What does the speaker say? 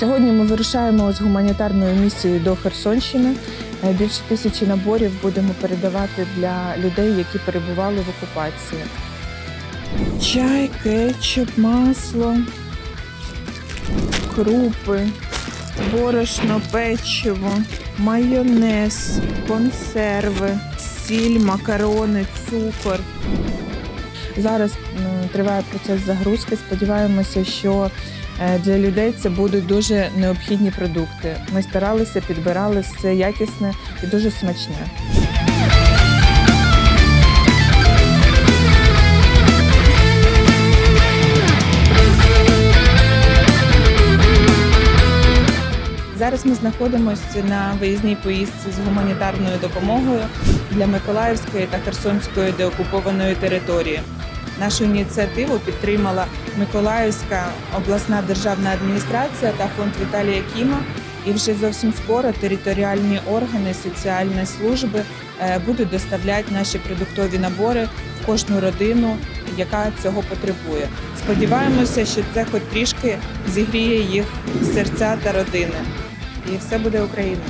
Сьогодні ми вирушаємо з гуманітарною місією до Херсонщини. Е, Більше тисячі наборів будемо передавати для людей, які перебували в окупації. Чай, кетчуп, масло, крупи, борошно, печиво, майонез, консерви, сіль, макарони, цукор. Зараз триває процес загрузки. Сподіваємося, що для людей це будуть дуже необхідні продукти. Ми старалися, підбирали все якісне і дуже смачне. Зараз ми знаходимося на виїзній поїздці з гуманітарною допомогою для Миколаївської та Херсонської деокупованої території. Нашу ініціативу підтримала Миколаївська обласна державна адміністрація та фонд Віталія Кіма. І вже зовсім скоро територіальні органи, соціальні служби е, будуть доставляти наші продуктові набори в кожну родину, яка цього потребує. Сподіваємося, що це хоч трішки зігріє їх серця та родини. І все буде Україна.